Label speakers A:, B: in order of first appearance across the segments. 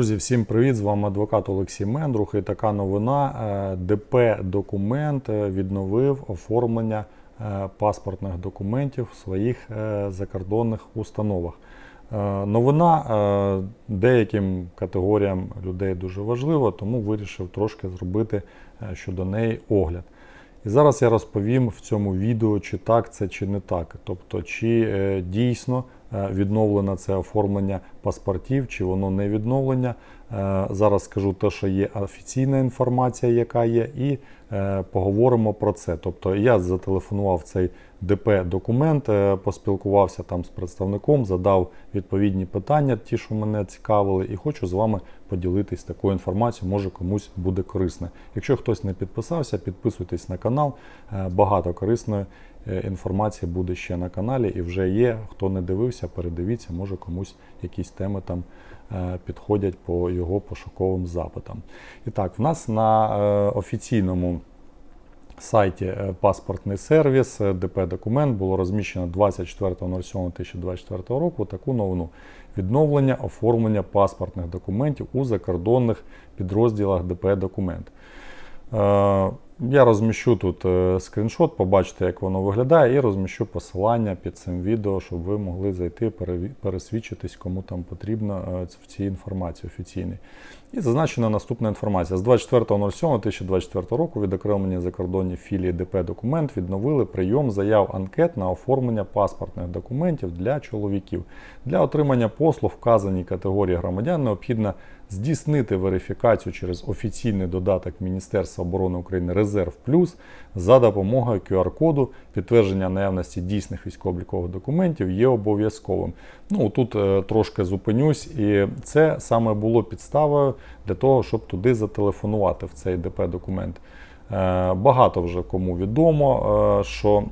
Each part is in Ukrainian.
A: Друзі, всім привіт! З вами адвокат Олексій Мендрух. І така новина. Е, ДП документ е, відновив оформлення е, паспортних документів в своїх закордонних установах. Новина деяким категоріям людей дуже важлива, тому вирішив трошки зробити щодо неї огляд. І зараз я розповім в цьому відео, чи так це, чи не так. Тобто, чи дійсно відновлено це оформлення паспортів, чи воно не відновлення. Е, зараз скажу те, що є офіційна інформація, яка є, і е, поговоримо про це. Тобто я зателефонував цей ДП документ, е, поспілкувався там з представником, задав відповідні питання, ті, що мене цікавили, і хочу з вами поділитись такою інформацією, може комусь буде корисне. Якщо хтось не підписався, підписуйтесь на канал. Багато корисної інформації буде ще на каналі і вже є. Хто не дивився, передивіться, може комусь якісь теми там е, підходять по його пошуковим запитам. І так, в нас на е, офіційному сайті е, паспортний сервіс ДП документ було розміщено 24.07.2024 року таку новину. Відновлення оформлення паспортних документів у закордонних підрозділах ДП документ. Я розміщу тут е, скріншот, побачите, як воно виглядає, і розміщу посилання під цим відео, щоб ви могли зайти, пересвідчитись, кому там потрібно е, в цій інформації офіційній. І зазначена наступна інформація. З 24.07.2024 року відокремлені закордонні філії ДП документ відновили прийом заяв анкет на оформлення паспортних документів для чоловіків. Для отримання послуг вказаній категорії громадян необхідно здійснити верифікацію через офіційний додаток Міністерства оборони України Резерв Плюс за допомогою QR-коду. Підтвердження наявності дійсних військово-облікових документів є обов'язковим. Ну тут е, трошки зупинюсь, і це саме було підставою для того, щоб туди зателефонувати в цей ДП документ. Е, багато вже кому відомо, е, що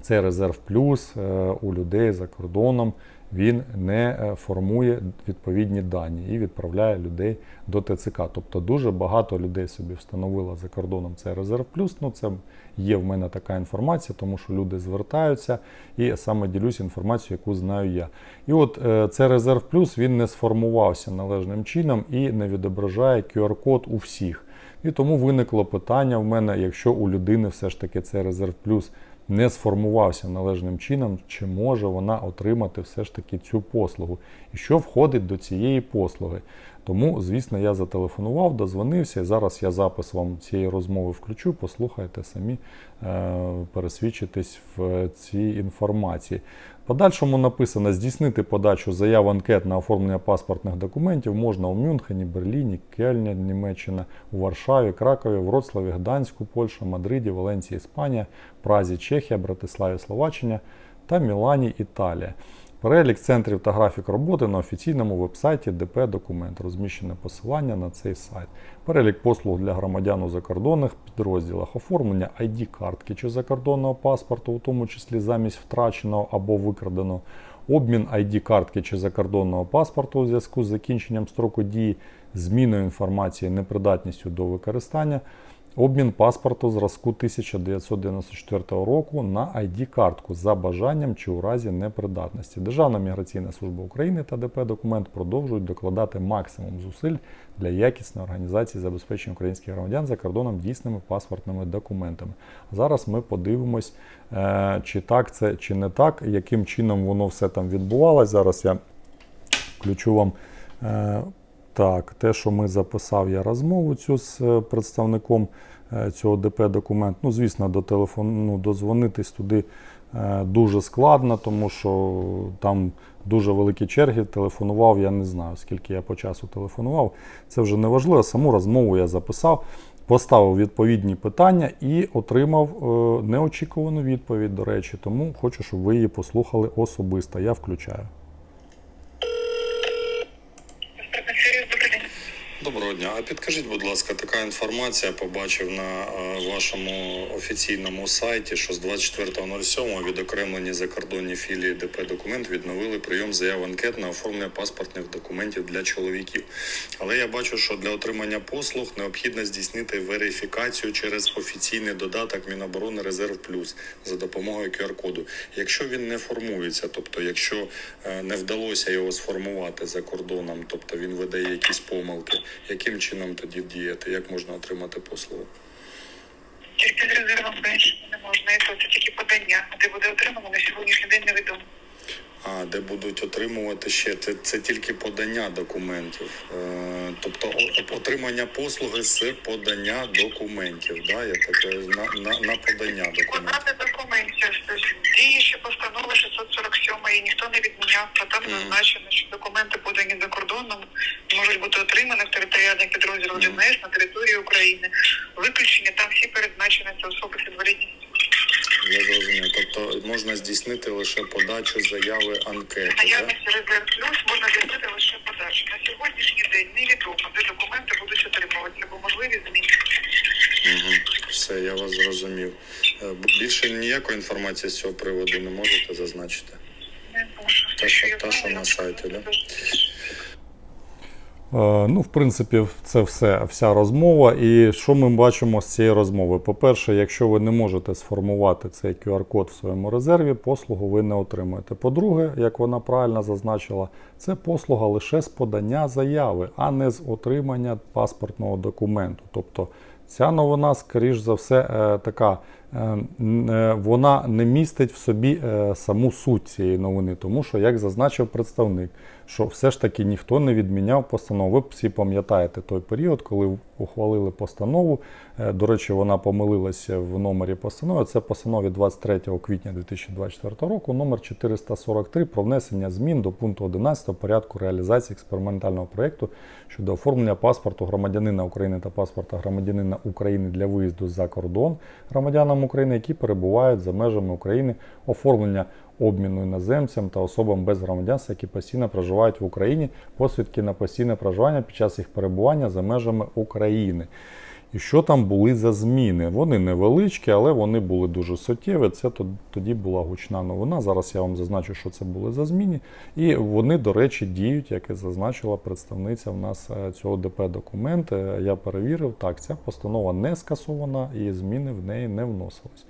A: цей резерв плюс е, у людей за кордоном він не е, формує відповідні дані і відправляє людей до ТЦК. Тобто дуже багато людей собі встановило за кордоном цей резерв плюс. Ну це є в мене така інформація, тому що люди звертаються і саме ділюсь інформацією, яку знаю я. І от е, цей резерв плюс він не сформувався належним чином і не відображає QR-код у всіх. І тому виникло питання в мене, якщо у людини все ж таки цей резерв плюс не сформувався належним чином, чи може вона отримати все ж таки цю послугу, і що входить до цієї послуги. Тому, звісно, я зателефонував, дозвонився, і зараз я запис вам цієї розмови включу, послухайте самі, е, пересвідчитесь в цій інформації. Подальшому написано здійснити подачу заяв анкет на оформлення паспортних документів можна у Мюнхені, Берліні, Кельні, Німеччина, у Варшаві, Кракові, Вроцлаві, Гданську, Польща, Мадриді, Валенції, Іспанія, Празі, Чехія, Братиславі, Словаччина та Мілані, Італія. Перелік центрів та графік роботи на офіційному вебсайті ДП Документ. Розміщене посилання на цей сайт. Перелік послуг для громадян у закордонних підрозділах, оформлення ID-картки чи закордонного паспорту, у тому числі замість втраченого або викраденого, обмін ID-картки чи закордонного паспорту у зв'язку з закінченням строку дії, зміною інформації, непридатністю до використання. Обмін паспорту зразку 1994 року на ID-картку за бажанням чи у разі непридатності. Державна міграційна служба України та ДП документ продовжують докладати максимум зусиль для якісної організації забезпечення українських громадян за кордоном дійсними паспортними документами. Зараз ми подивимось, е, чи так це, чи не так, яким чином воно все там відбувалося. Зараз я включу вам. Так, те, що ми записав я розмову цю з е, представником е, цього ДП документ. Ну, звісно, до телефону ну, дозвонитись туди е, дуже складно, тому що там дуже великі черги. Телефонував, я не знаю, скільки я по часу телефонував. Це вже не важливо. Саму розмову я записав, поставив відповідні питання і отримав неочікувану відповідь, до речі. Тому хочу, щоб ви її послухали особисто. Я включаю.
B: Сервіс, добрий день.
C: Доброго дня. А підкажіть, будь ласка, така інформація побачив на е, вашому офіційному сайті, що з 24.07 відокремлені закордонні філії ДП документ відновили прийом заяв анкет на оформлення паспортних документів для чоловіків. Але я бачу, що для отримання послуг необхідно здійснити верифікацію через офіційний додаток Міноборони Резерв Плюс за допомогою QR-коду. Якщо він не формується, тобто якщо е, не вдалося його сформувати за кордоном, тобто він видає якісь помилки, яким чином тоді діяти, як можна отримати послугу?
B: Тільки з резервом менше не можна, і то це тільки подання, де буде отримано на сьогоднішній день невідомо.
C: А де будуть отримувати ще це, це тільки подання документів, е, тобто о- отримання послуги з подання документів. Да? Я таке на, на, на подання документів.
B: Документів діє ще постанова 647 і ніхто не відміняв, а там зазначено, що документи подані за кордоном можуть бути отримані в територіальних підрозділах ДМС на території України. Виключення там всі передбачені це особи з інвалідністю.
C: Я зрозумів. Тобто можна здійснити лише подачу заяви анкети.
B: Наявність резерв плюс можна зробити лише подачу. На сьогоднішній день невідомо, де документи будуть отримуватися, бо можливі зміни.
C: Угу. Все, я вас зрозумів. Е, Більше ніякої інформації з цього приводу не можете зазначити. Та, що- та, що на сайті, да?
A: Е, Ну, в принципі, це все, вся розмова. І що ми бачимо з цієї розмови? По-перше, якщо ви не можете сформувати цей QR-код в своєму резерві, послугу ви не отримаєте. По-друге, як вона правильно зазначила, це послуга лише з подання заяви, а не з отримання паспортного документу. Тобто ця новина, скоріш за все, е, така. е, е, Вона не містить в собі саму суть цієї новини, тому що, як зазначив представник, що все ж таки ніхто не відміняв постанову. Ви всі пам'ятаєте той період, коли ухвалили постанову. Е, До речі, вона помилилася в номері постанови. Це постанові 23 квітня 2024 року, номер 443 про внесення змін до пункту 11 порядку реалізації експериментального проєкту щодо оформлення паспорту громадянина України та паспорта громадянина України для виїзду за кордон громадянам України, які перебувають за межами України, оформлення обміну іноземцям та особам без громадянства, які постійно проживають в Україні, посвідки на постійне проживання під час їх перебування за межами України. І що там були за зміни? Вони невеличкі, але вони були дуже суттєві. Це тоді була гучна новина. Зараз я вам зазначу, що це були за зміни. І вони, до речі, діють, як і зазначила представниця в нас е, цього ДП документ. Я перевірив, так, ця постанова не скасована і зміни в неї не вносились.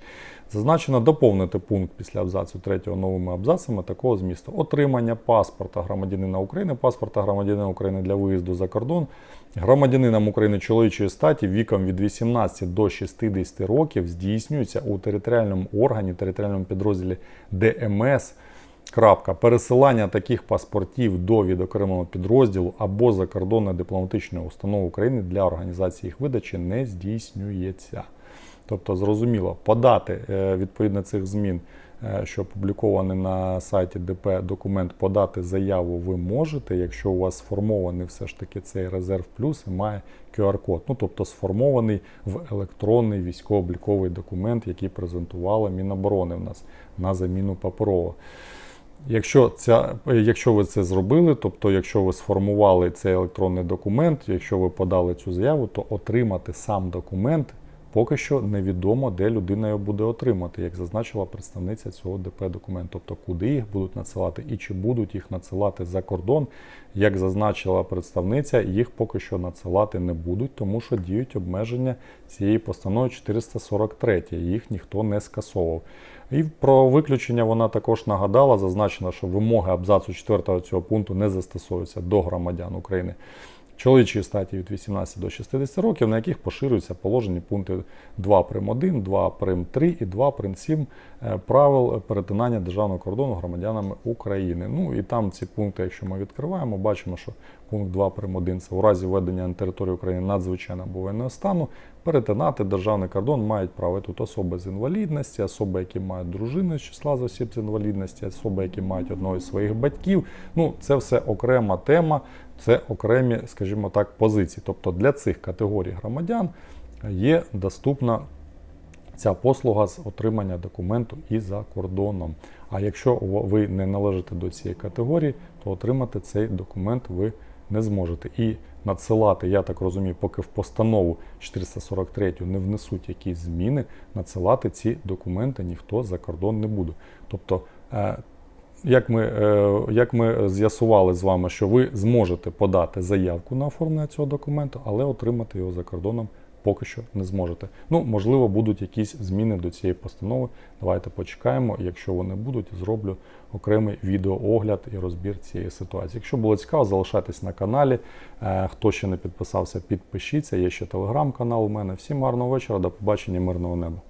A: Зазначено доповнити пункт після абзацу 3 новими абзацами такого змісту: отримання паспорта громадянина України, паспорта громадянина України для виїзду за кордон, громадянинам України чоловічої статі віком від 18 до 60 років здійснюється у територіальному органі, територіальному підрозділі ДМС. Крапка. Пересилання таких паспортів до відокремленого підрозділу або закордонної дипломатичної установи України для організації їх видачі не здійснюється. Тобто, зрозуміло, подати е, відповідно цих змін, е, що опубліковані на сайті ДП документ, подати заяву ви можете, якщо у вас сформований все ж таки цей резерв плюс і має QR-код. Ну тобто сформований в електронний військово-обліковий документ, який презентувала Міноборони в нас на заміну паперового. Якщо, ця, якщо ви це зробили, тобто якщо ви сформували цей електронний документ, якщо ви подали цю заяву, то отримати сам документ поки що невідомо, де людина його буде отримати, як зазначила представниця цього ДП документу. Тобто, куди їх будуть надсилати і чи будуть їх надсилати за кордон, як зазначила представниця, їх поки що надсилати не будуть, тому що діють обмеження цієї постанови 443. Їх ніхто не скасовував. І про виключення вона також нагадала, зазначена, що вимоги абзацу 4 цього пункту не застосовуються до громадян України. Чоловічої статі від 18 до 60 років, на яких поширюються положені пункти 2 прим 1, 2 прим 3 і 2 прим 7 е, правил перетинання державного кордону громадянами України. Ну і там ці пункти, якщо ми відкриваємо, бачимо, що пункт 2 прим 1 це у разі введення на територію України надзвичайного або воєнного стану перетинати державний кордон мають право тут особи з інвалідності, особи, які мають дружину з числа з осіб з інвалідності, особи, які мають одного із своїх батьків. Ну, це все окрема тема, це окремі, скажімо так, позиції. Тобто для цих категорій громадян є доступна ця послуга з отримання документу і за кордоном. А якщо ви не належите до цієї категорії, то отримати цей документ ви не зможете. І надсилати, я так розумію, поки в постанову 443 не внесуть якісь зміни, надсилати ці документи ніхто за кордон не буде. Тобто, е, як ми, е, як ми з'ясували з вами, що ви зможете подати заявку на оформлення цього документу, але отримати його за кордоном поки що не зможете. Ну, можливо, будуть якісь зміни до цієї постанови. Давайте почекаємо. Якщо вони будуть, зроблю окремий відеоогляд і розбір цієї ситуації. Якщо було цікаво, залишайтесь на каналі. Е, Хто ще не підписався, підпишіться. Є ще телеграм-канал у мене. Всім гарного вечора, до побачення, мирного неба.